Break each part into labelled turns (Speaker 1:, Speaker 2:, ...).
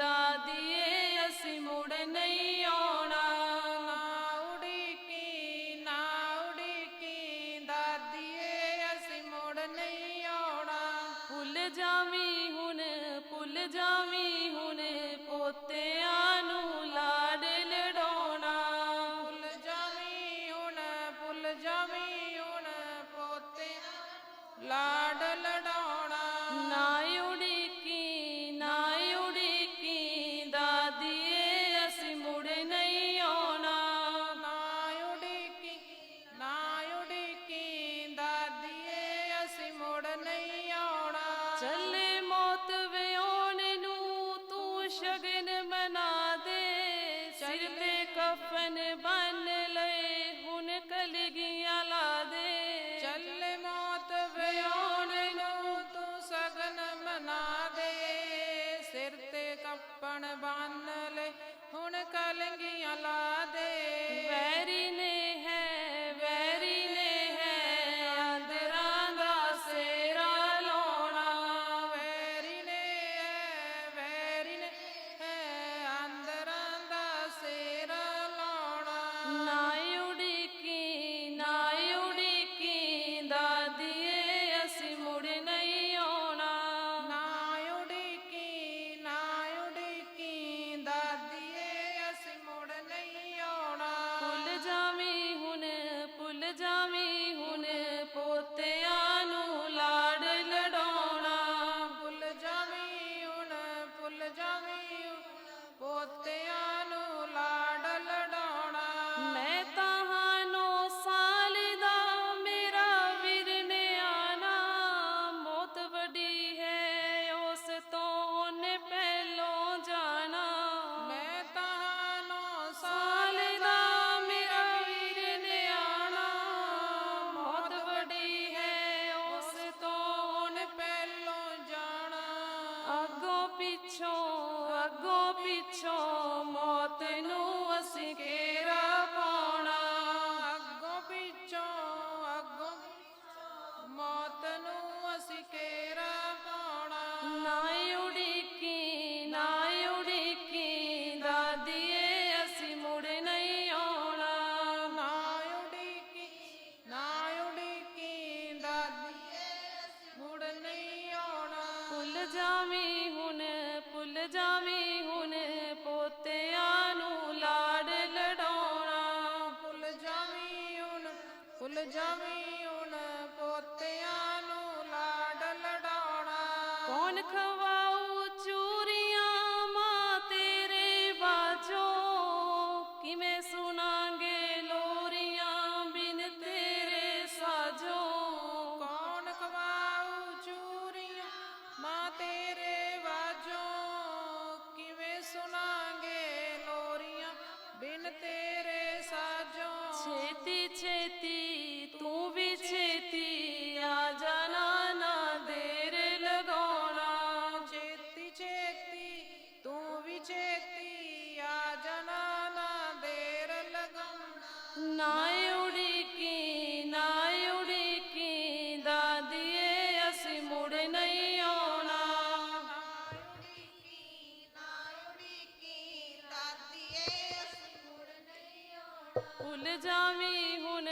Speaker 1: ദാദിയെ അസിമുടനെ
Speaker 2: সগন ਜਾਵੇਂ ਹੁਣ, ਭੁੱਲ ਜਾਵੇਂ ਹੁਣ, ਪੋਤਿਆਂ ਨੂੰ ਲਾੜ ਲੜਾਉਣਾ।
Speaker 1: ਭੁੱਲ ਜਾਵੇਂ ਹੁਣ, ਭੁੱਲ ਜਾਵੇਂ ਹੁਣ,
Speaker 2: ਪੋਤਿਆਂ
Speaker 1: ਭੁੱਲ ਜਾਵੀ ਹੁਣ,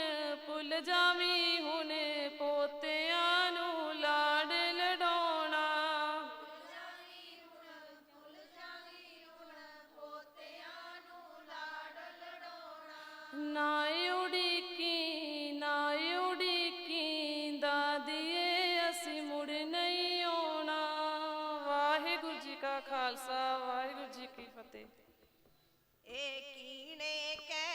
Speaker 1: ਭੁੱਲ ਜਾਵੀ ਹੁਣ ਪੋਤਿਆਂ ਨੂੰ ਲਾੜ ਲਡਾਉਣਾ।
Speaker 2: ਨਾ ਉਡੀਕੀ ਅਸੀਂ ਮੁੜ ਨਹੀਂ ਆਉਣਾ। ਵਾਹਿਗੁਰੂ ਜੀ ਕਾ ਖਾਲਸਾ, ਵਾਹਿਗੁਰੂ ਜੀ ਕੀ ਫਤਿਹ।
Speaker 3: ਇਹ ਕੀਣੇ ਕਹਿ